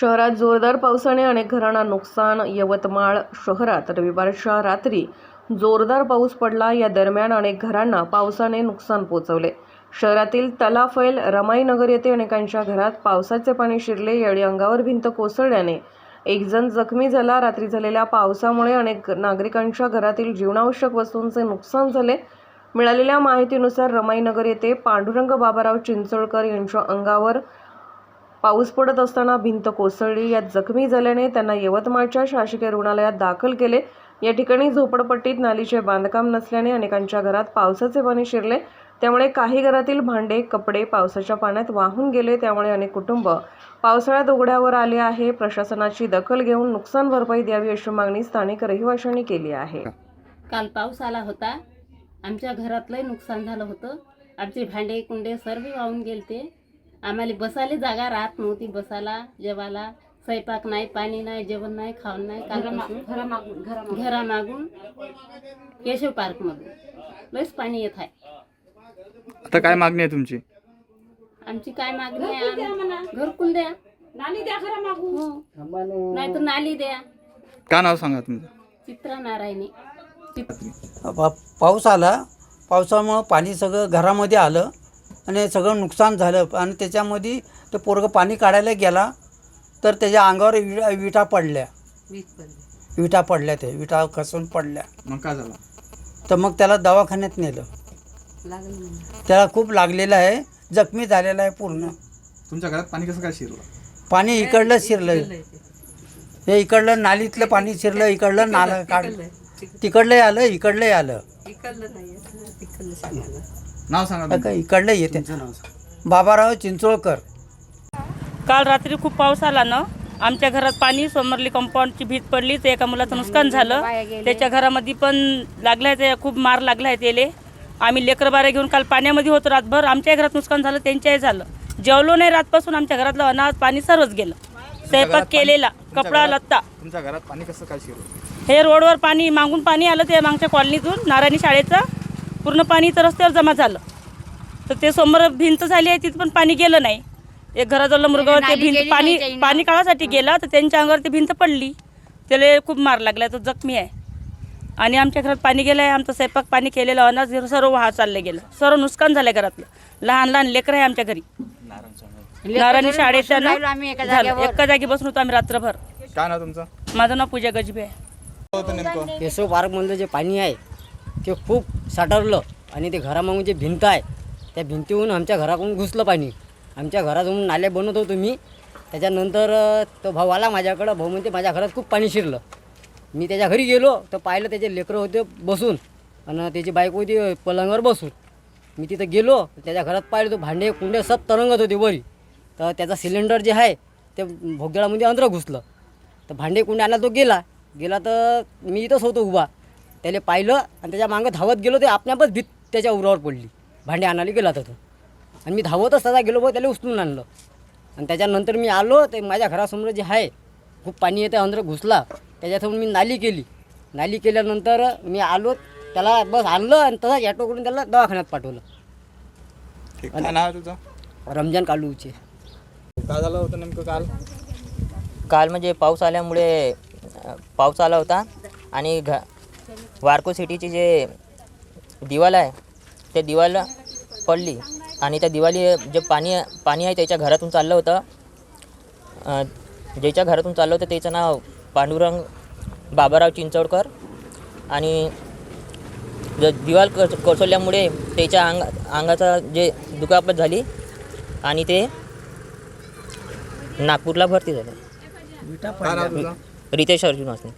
शहरात जोरदार पावसाने अनेक घरांना नुकसान यवतमाळ शहरात रविवारच्या रात्री जोरदार पाऊस पडला. या दरम्यान अनेक घरांना पावसाने नुकसान पोचवले शहरातील तलाफैल रमाईनगर येथे अनेकांच्या घरात पावसाचे पाणी शिरले. यावेळी अंगावर भिंत कोसळल्याने एक जण जखमी झाला. रात्री झालेल्या पावसामुळे अनेक नागरिकांच्या घरातील जीवनावश्यक वस्तूंचे नुकसान झाले. मिळालेल्या माहितीनुसार रमाईनगर येथे पांडुरंग बाबाराव चिंचोळकर यांच्या अंगावर पाऊस पडत असताना भिंत कोसळली. यात जखमी झाल्याने त्यांना यवतमाळच्या शासकीय रुग्णालयात दाखल केले. या ठिकाणी झोपडपट्टीत नालीचे बांधकाम नसल्याने अनेकांच्या घरात पावसाचे पाणी शिरले. त्यामुळे काही घरातील भांडे कपडे पावसाच्या पाण्यात वाहून गेले. त्यामुळे अनेक कुटुंब पावसाळ्यात उघड्यावर आले आहे. प्रशासनाची दखल घेऊन नुकसान भरपाई द्यावी अशी मागणी स्थानिक रहिवाशांनी केली आहे. काल पाऊस आला होता. आमच्या घरातलंही नुकसान झालं होतं. आमचे भांडे कुंडे सर्व वाहून गेलते. आम्हाला बसायला जागा राहत नव्हती बसायला जेवायला. स्वयंपाक नाही पाणी नाही जेवण नाही खावण नाही कालपासून घरामागून केशव पार्कमधून लयच पाणी येत आहे. आता काय मागणी आहे तुमची? आमची काय मागणी आहे? घरकुल द्या नाली द्या घरा मागू नाही तर नाली द्या. का नाव सांगा तुमचं? चित्रा नारायणी. पाऊस आला. पावसामुळं पाणी सगळं घरामध्ये आलं. आणि सगळं नुकसान झालं. आणि त्याच्यामध्ये ते पोरगं पाणी काढायला गेला तर त्याच्या अंगावर विटा विटा पडल्या. विटा पडल्या ते विटा खसून पडल्या. मग काय झालं? तर मग त्याला दवाखान्यात नेलं. त्याला खूप लागलेलं आहे जखमी झालेला आहे पूर्ण. तुमच्या घरात पाणी कसं काय शिरलं? पाणी इकडलं शिरलं. हे इकडलं नालीतलं पाणी शिरलं इकडलं नालं काढ तिकडलंही आलं इकडलंही आलं. नाव सांगा का तुमचं. इकडलं येते. बाबाराव चिंचोळकर. काल रात्री खूप पाऊस आला ना? आमच्या घरात पाणी सोमरली कंपाऊंडची भीत पडली. तर एका मुलाचं नुकसान झालं. त्याच्या घरामध्ये पण लागलाय ते खूप मार लागलाय त्याले. आम्ही लेकर बारे घेऊन काल पाण्यामध्ये होतो रातभर. आमच्याही घरात नुकसान झालं त्यांच्याही झालं. जेवलो नाही रातपासून. आमच्या घरातलं अनाज पाणी सर्वच गेलं. स्वयंपाक केलेला कपडा लत्ता. तुमच्या घरात पाणी कसं काय शिरलं? हे रोडवर पाणी मागून पाणी आलं ते मागच्या कॉलनीतून नारायणी शाळेचं. पूर्ण पाणी इथं रस्त्यावर जमा झालं. तर ते समोर भिंत झाली आहे तिथं पण पाणी गेलं नाही. एक घराजवळ मुलगा ते भिंत पाणी पाणी काढासाठी गेला तर त्यांच्या अंगावर ती भिंत पडली. त्याला खूप मार लागला तो जखमी आहे. आणि आमच्या घरात पाणी गेलं आहे आमचं स्वयंपाक पाणी केलेलं अनाज हे सर्व वाहा चाललं गेलं. सर्व नुकसान झालं घरातलं. लहान लहान लेकरं आहे आमच्या घरी. नारायणी झालं. एका जागी बसून होतो आम्ही रात्रभर. काय नाव तुमचं? माझं नाव पूजा गजबे आहे. केशव पार्कमधलं जे पाणी आहे ते खूप साठवलं आणि ते घरामागून जे भिंत आहे त्या भिंतीहून आमच्या घराकडून घुसलं पाणी. आमच्या घरातून नाले बनवत होतो मी. त्याच्यानंतर तो भाऊ आला माझ्याकडं. भाऊ म्हणते माझ्या घरात खूप पाणी शिरलं. मी त्याच्या घरी गेलो. तर पाहिलं त्याचे लेकरं होते बसून. आणि त्याची बायक होती पलंगावर बसून. मी तिथं गेलो. त्याच्या घरात पाहिलं तो भांडे कुंडे सब तरंगत होते वरी. तर त्याचा सिलेंडर जे आहे ते भोगदळामध्ये अंतर घुसलं. तर भांडे कुंडे आला तो गेला. गेला तर मी इथंच होतो उभा. त्याला पाहिलं आणि त्याच्या मागं धावत गेलो ते आपल्यापच भीत त्याच्या उरावर पडली. भांडे आणायला गेला तर तो. आणि मी धावतच तसा गेलो बघ त्याला उचलून आणलं. आणि त्याच्यानंतर मी आलो ते माझ्या घरासमोर जे आहे खूप पाणी येते अंदर घुसला. त्याच्यातून मी नाली केली. नाली केल्यानंतर मी आलो त्याला बस आणलं आणि तसाच ॲटो करून त्याला दवाखान्यात पाठवलं. ठीक. काय नाव तुझं? रमजान कालूचे. काय झालं होतं नेमकं काल? काल म्हणजे पाऊस आल्यामुळे पाऊस आला होता आणि घ वारको सिटीची जे दिवाल आहे त्या दिवाल पडली आणि त्या दिवाली जे पाणी पाणी आहे त्याच्या घरातून चाललं होतं. ज्याच्या घरातून चाललं होतं त्याचं नाव पांडुरंग बाबाराव चिंचवडकर आणि ज दिवाल कोस कोसळल्यामुळे त्याच्या अंग अंगाचा जे दुखापत झाली आणि ते नागपूरला भरती झाले. रितेश अर्जुन वासने.